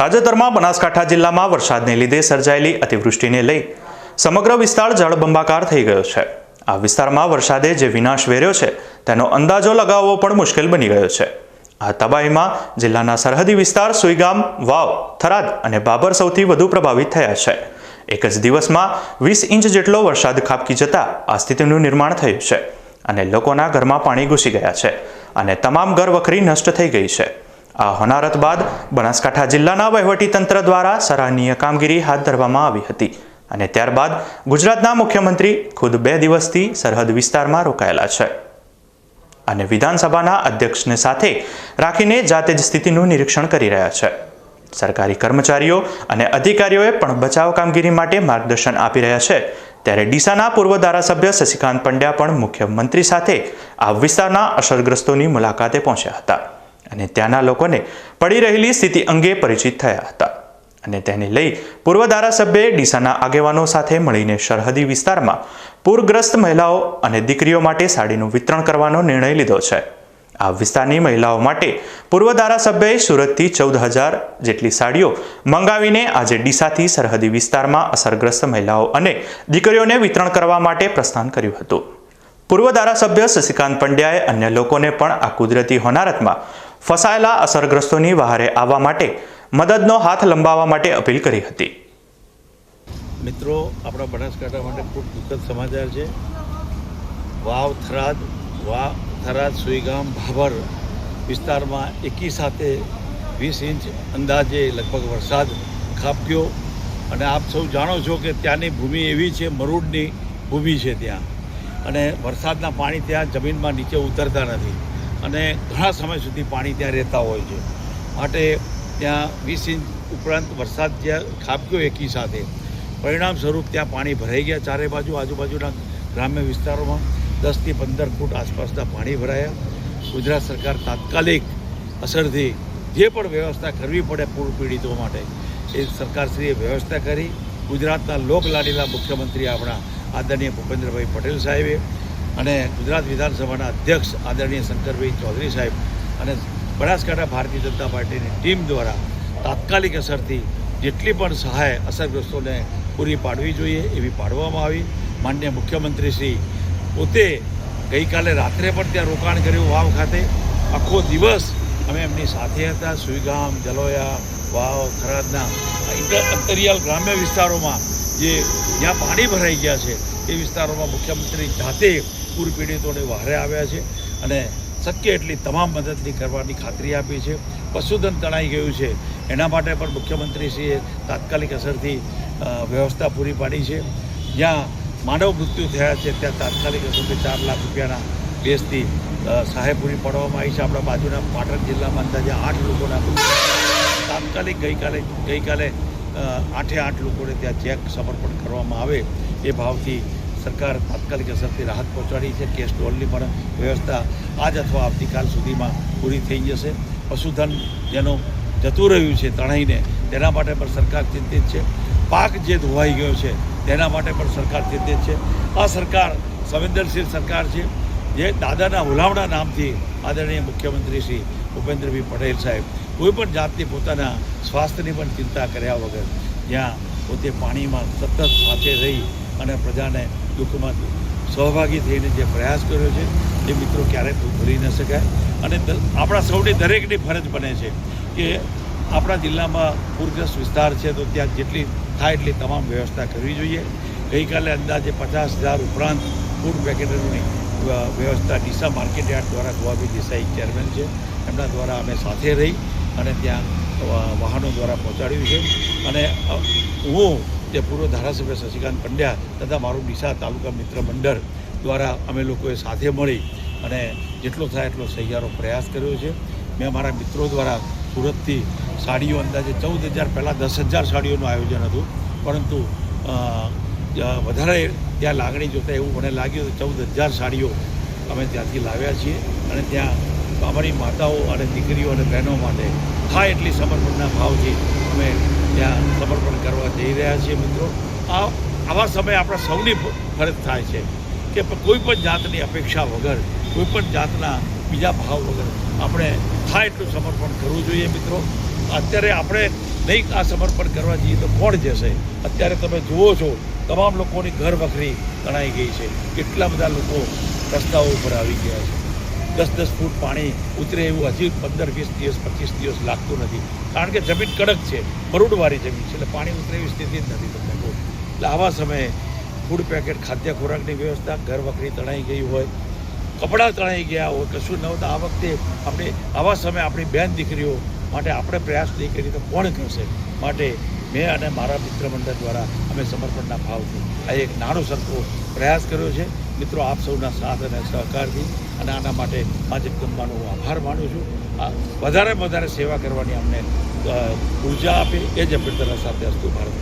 તાજેતરમાં બનાસકાંઠા જિલ્લામાં વરસાદને લીધે સર્જાયેલી અતિવૃષ્ટિને લઈ સમગ્ર વિસ્તાર જળબંબાકાર થઈ ગયો છે. આ વિસ્તારમાં વરસાદે જે વિનાશ વેર્યો છે, તેનો અંદાજો લગાવવો પણ મુશ્કેલ બની ગયો છે. આ તબાહીમાં જિલ્લાના સરહદી વિસ્તાર સુઈગામ, વાવ, થરાદ અને બાબર સૌથી વધુ પ્રભાવિત થયા છે. એક જ દિવસમાં વીસ ઇંચ જેટલો વરસાદ ખાબકી જતા આ સ્થિતિનું નિર્માણ થયું છે અને લોકોના ઘરમાં પાણી ઘૂસી ગયા છે અને તમામ ઘર વખરી નષ્ટ થઈ ગઈ છે. આ હોનારત બાદ બનાસકાંઠા જિલ્લાના વહીવટીતંત્ર દ્વારા સરાહનીય કામગીરી હાથ ધરવામાં આવી હતી અને ત્યારબાદ ગુજરાતના મુખ્યમંત્રી ખુદ બે દિવસથી સરહદ વિસ્તારમાં રોકાયેલા છે. અને વિધાનસભાના અધ્યક્ષને સાથે રાખીને જાતે જ સ્થિતિનું નિરીક્ષણ કરી રહ્યા છે. સરકારી કર્મચારીઓ અને અધિકારીઓએ પણ બચાવ કામગીરી માટે માર્ગદર્શન આપી રહ્યા છે. ત્યારે ડીસાના પૂર્વ ધારાસભ્ય શશિકાંત પંડ્યા પણ મુખ્યમંત્રી સાથે આ વિસ્તારના અસરગ્રસ્તોની મુલાકાતે પહોંચ્યા હતા. અને ત્યાંના લોકોને પડી રહેલી સ્થિતિ અંગે પરિચિત થયા હતા. અને તેને લઈ પૂર્વ ધારાસભ્યએ ડીસાના આગેવાનો સાથે મળીને સરહદી વિસ્તારમાં પૂરગ્રસ્ત મહિલાઓ અને દીકરીઓ માટે સાડીનું વિતરણ કરવાનો નિર્ણય લીધો છે. આ વિસ્તારની મહિલાઓ માટે પૂર્વ ધારાસભ્યએ સુરતથી ચૌદ હજાર જેટલી સાડીઓ મંગાવીને આજે ડીસાથી સરહદી વિસ્તારમાં અસરગ્રસ્ત મહિલાઓ અને દીકરીઓને વિતરણ કરવા માટે પ્રસ્થાન કર્યું હતું. પૂર્વ ધારાસભ્ય શશિકાંત પંડ્યાએ અન્ય લોકોને પણ આ કુદરતી હોનારતમાં ફસાયેલા અસરગ્રસ્તોની વહારે આવવા માટે મદદનો હાથ લંબાવવા માટે અપીલ કરી હતી. મિત્રો, આપણા બનાસકાંઠા માટે ખૂબ દુઃખદ સમાચાર છે. વાવ થરાદ વાવ થરાદ સુઈગામ, ભાભર વિસ્તારમાં એકી સાથે વીસ ઇંચ અંદાજે લગભગ વરસાદ ખાબક્યો. અને આપ સૌ જાણો છો કે ત્યાંની ભૂમિ એવી છે, મરૂડની ભૂમિ છે ત્યાં. અને વરસાદના પાણી ત્યાં જમીનમાં નીચે ઉતરતા નથી. અને ઘણા સમય સુધી પાણી ત્યાં રહેતા હોય છે. માટે ત્યાં વીસ ઇંચ ઉપરાંત વરસાદ જ્યાં ખાબક્યો એકી સાથે, પરિણામ સ્વરૂપ ત્યાં પાણી ભરાઈ ગયા. ચારે બાજુ આજુબાજુના ગ્રામ્ય વિસ્તારોમાં દસથી પંદર ફૂટ આસપાસના પાણી ભરાયા. ગુજરાત સરકાર તાત્કાલિક અસરથી જે પણ વ્યવસ્થા કરવી પડે પૂર પીડિતો માટે, એ સરકારશ્રીએ વ્યવસ્થા કરી. ગુજરાતના લોકલાડીલા મુખ્યમંત્રી આપણા આદરણીય ભૂપેન્દ્રભાઈ પટેલ સાહેબે અને ગુજરાત વિધાનસભાના અધ્યક્ષ આદરણીય શંકરભાઈ ચૌધરી સાહેબ અને બનાસકાંઠા ભારતીય જનતા પાર્ટીની ટીમ દ્વારા તાત્કાલિક અસરથી જેટલી પણ સહાય અસરગ્રસ્તોને પૂરી પાડવી જોઈએ એવી પાડવામાં આવી. માન્ય મુખ્યમંત્રી શ્રી પોતે ગઈકાલે રાત્રે પણ ત્યાં રોકાણ કર્યું વાવ ખાતે. આખો દિવસ અમે એમની સાથે હતા. સુઈગામ, જલોયા, વાવ, થરાદના અંતરિયાલ ગ્રામ્ય વિસ્તારોમાં જે જ્યાં પાણી ભરાઈ ગયા છે એ વિસ્તારોમાં મુખ્યમંત્રી જાતે પૂર પીડિતોને વહારે આવ્યા છે અને શક્ય એટલી તમામ મદદની કરવાની ખાતરી આપી છે. પશુધન તણાઈ ગયું છે. એના માટે પણ મુખ્યમંત્રીશ્રીએ તાત્કાલિક અસરથી વ્યવસ્થા પૂરી પાડી છે. જ્યાં માનવ મૃત્યુ થયા છે, ત્યાં તાત્કાલિક અસરથી ચાર લાખ રૂપિયાના બેસથી સહાય પૂરી પાડવામાં આવી છે. આપણા બાજુના પાટણ જિલ્લામાં અંદાજે આઠ લોકોના તાત્કાલિક ગઈકાલે ગઈકાલે આઠે આઠ લોકોને ત્યાં ચેક સમર્પણ કરવામાં આવે એ ભાવથી સરકાર તાત્કાલિક અસરથી રાહત પહોંચાડી છે. કેશ ડોલની પણ વ્યવસ્થા આજ અથવા આવતીકાલ સુધીમાં પૂરી થઈ જશે. પશુધન જેનું જતું રહ્યું છે તણાઈને, તેના માટે પણ સરકાર ચિંતિત છે. પાક જે ધોવાઈ ગયો છે, તેના માટે પણ સરકાર ચિંતિત છે. આ સરકાર સંવેદનશીલ સરકાર છે. જે દાદાના હુલામણા નામથી આદરણીય મુખ્યમંત્રી શ્રી ભૂપેન્દ્રભાઈ પટેલ સાહેબ કોઈ પણ જાતની પોતાના સ્વાસ્થ્યની પણ ચિંતા કર્યા વગર જ્યાં પોતે પાણીમાં સતત સાથે રહી અને પ્રજાને દુઃખમાં સહભાગી થઈને જે પ્રયાસ કર્યો છે, એ મિત્રો ક્યારેય ભૂલી ન શકાય. અને આપણા સૌની દરેકની ફરજ બને છે કે આપણા જિલ્લામાં પૂરગ્રસ્ત વિસ્તાર છે તો ત્યાં જેટલી થાય એટલી તમામ વ્યવસ્થા કરવી જોઈએ. ગઈકાલે અંદાજે પચાસ હજાર ઉપરાંત ફૂડ પેકેટોની વ્યવસ્થા ડીસા માર્કેટ યાર્ડ દ્વારા ગોવાબી દેસાઈ ચેરમેન છે. એમના દ્વારા અમે સાથે રહી અને ત્યાં વાહનો દ્વારા પહોંચાડ્યું છે. અને હું જે પૂર્વ ધારાસભ્ય શશિકાંત પંડ્યા તથા મારું ડીસા તાલુકા મિત્ર મંડળ દ્વારા અમે લોકોએ સાથે મળી અને જેટલો થાય એટલો સહિયારો પ્રયાસ કર્યો છે. મેં મારા મિત્રો દ્વારા સુરતથી સાડીઓ અંદાજે ચૌદ હજાર, પહેલાં દસ હજાર સાડીઓનું આયોજન હતું. પરંતુ વધારે ત્યાં લાગણી જોતાં એવું મને લાગ્યું તો ચૌદ હજાર સાડીઓ અમે ત્યાંથી લાવ્યા છીએ અને ત્યાં અમારી માતાઓ અને દીકરીઓ અને બહેનો માટે થાય એટલી સમર્પણના ભાવથી અમે ત્યાં સમર્પણ કરવા જઈ રહ્યા છીએ મિત્રો. આ આવા સમયે આપણા સૌની ફરજ થાય છે કે કોઈ પણ જાતની અપેક્ષા વગર, કોઈ પણ જાતના બીજા ભાવ વગર આપણે થાય એટલું સમર્પણ કરવું જોઈએ મિત્રો. અત્યારે આપણે નહીં આ સમર્પણ કરવા જઈએ તો કોણ જશે? અત્યારે તમે જુઓ છો, તમામ લોકોની ઘર વખરી તણાઈ ગઈ છે. કેટલા બધા લોકો રસ્તાઓ ઉપર આવી ગયા છે. દસ દસ ફૂટ પાણી ઉતરે એવું હજી પંદર, વીસ દિવસ, પચીસ દિવસ લાગતું નથી. કારણ કે જમીન કડક છે મરૂડવાળી જમીન છે, એટલે પાણી ઉતરે એવી સ્થિતિ જ નથી તમને કહું. એટલે આવા સમયે ફૂડ પેકેટ ખાદ્ય ખોરાકની વ્યવસ્થા, ઘર વખરી તણાઈ ગઈ હોય, કપડાં તણાઈ ગયા હોય, કશું ન હોય, તો આ વખતે આપણે, આવા સમયે આપણી બેન દીકરીઓ માટે આપણે પ્રયાસ નહીં કરીએ તો કોણ કરશે? માટે મેં અને મારા મિત્ર મંડળ દ્વારા અમે સમર્પણના ભાવથી આ એક નાનો સરખો પ્રયાસ કર્યો છે. મિત્રો, આપ સૌના સાથ અને સહકારથી અને આના માટે ભાજપ જગદંબાનો હું આભાર માનું છું. આ વધારે વધારે સેવા કરવાની અમને ઊર્જા આપે એ જ અભ્યર્થના સાથે અસ્તુ ભારત